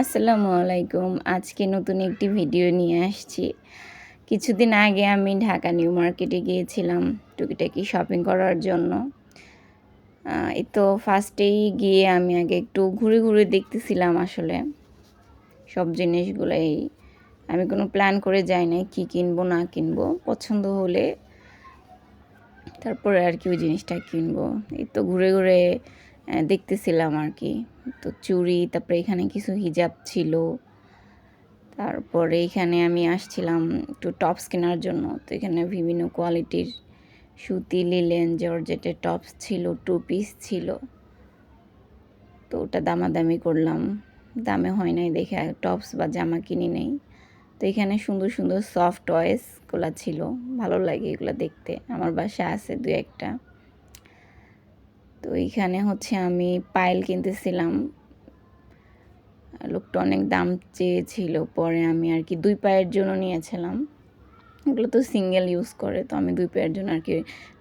আসসালামু আলাইকুম। আজকে নতুন একটি ভিডিও নিয়ে আসছি। কিছুদিন আগে আমি ঢাকা নিউ মার্কেটে গিয়েছিলাম টুকিটাকি শপিং করার জন্য। এই তো ফার্স্টেই গিয়ে আমি আগে একটু ঘুরে ঘুরে দেখতেছিলাম আসলে। সব জিনিসগুলোই। আমি কোনো প্ল্যান করে যাই নাই কী কিনবো, না কিনবো, পছন্দ হলে তারপরে আর কি ওই জিনিসটা কিনবো। এই তো ঘুরে ঘুরে দেখতেছিলাম আর কি। তো চুড়ি তারপরে এখানে কিছু হিজাব ছিল। তারপরে এখানে আমি আসছিলাম একটু টপস কেনার জন্য। তো এখানে বিভিন্ন কোয়ালিটির সুতি, লিলেন, জর্জেটের টপস ছিল, টু পিস ছিল। তো ওটা দামাদামি করলাম। দামে হয় নাই দেখে টপস বা জামা কিনি নেই। তো এখানে সুন্দর সুন্দর সফট টয়েসগুলো ছিল। ভালো লাগে এগুলো দেখতে। আমার বাসা আছে দু একটা। তো এইখানে হচ্ছে আমি পায়েল কিনতেছিলাম। লোকটা অনেক দাম চেয়েছিল, পরে আমি আর কি দুই পায়ের জন্য নিয়েছিলাম। এগুলো তো সিঙ্গেল ইউজ করে, তো আমি দুই পায়ের জন্য আর কি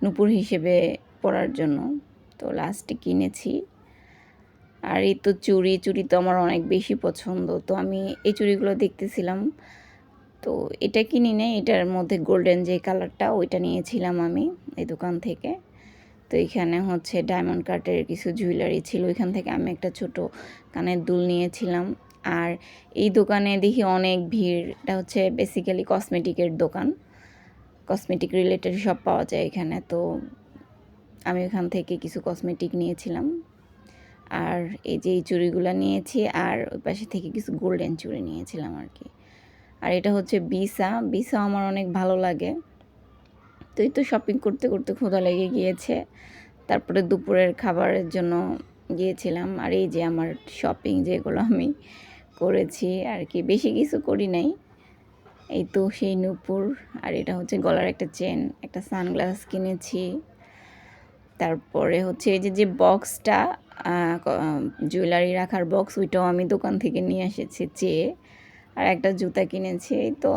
নুপুর হিসেবে পরার জন্য। তো লাস্টে কিনেছি। আর এই তো চুড়ি চুড়ি তো আমার অনেক বেশি পছন্দ, তো আমি এই চুড়িগুলো দেখতেছিলাম। তো এটা কিনি নেই, এটার মধ্যে গোল্ডেন যে কালারটা ওইটা নিয়েছিলাম আমি এই দোকান থেকে। তো এখানে হচ্ছে ডায়মন্ড কাটের কিছু জুয়েলারি ছিল। ওইখান থেকে আমি একটা ছোট কানের দুল নিয়েছিলাম। আর এই দোকানে দেখি অনেক ভিড়। এটা হচ্ছে বেসিক্যালি কসমেটিকের দোকান। কসমেটিক রিলেটেড সব পাওয়া যায় এখানে। তো আমি এখান থেকে কিছু কসমেটিক নিয়েছিলাম। আর এই যে এই চুড়িগুলো নিয়েছি। আর ওই পাশে থেকে কিছু গোল্ডেন চুড়ি নিয়েছিলাম আর কি। আর এটা হচ্ছে বিসা বিসা আমার অনেক ভালো লাগে। তো এই তো শপিং করতে করতে ক্ষুধা লেগে গিয়েছে। তারপরে দুপুরের খাবারের জন্য গিয়েছিলাম। আর এই যে আমার শপিং যেগুলো আমি করেছি আর কি, বেশি কিছু করি নাই। এই তো সেই নূপুর, আর এটা হচ্ছে গলার একটা চেন একটা সানগ্লাস কিনেছি। তারপরে হচ্ছে এই যে যে বক্সটা জুয়েলারি রাখার বক্স ওইটাও আমি দোকান থেকে নিয়ে এসেছি চেয়ে। আর একটা জুতা কিনেছি, এই তো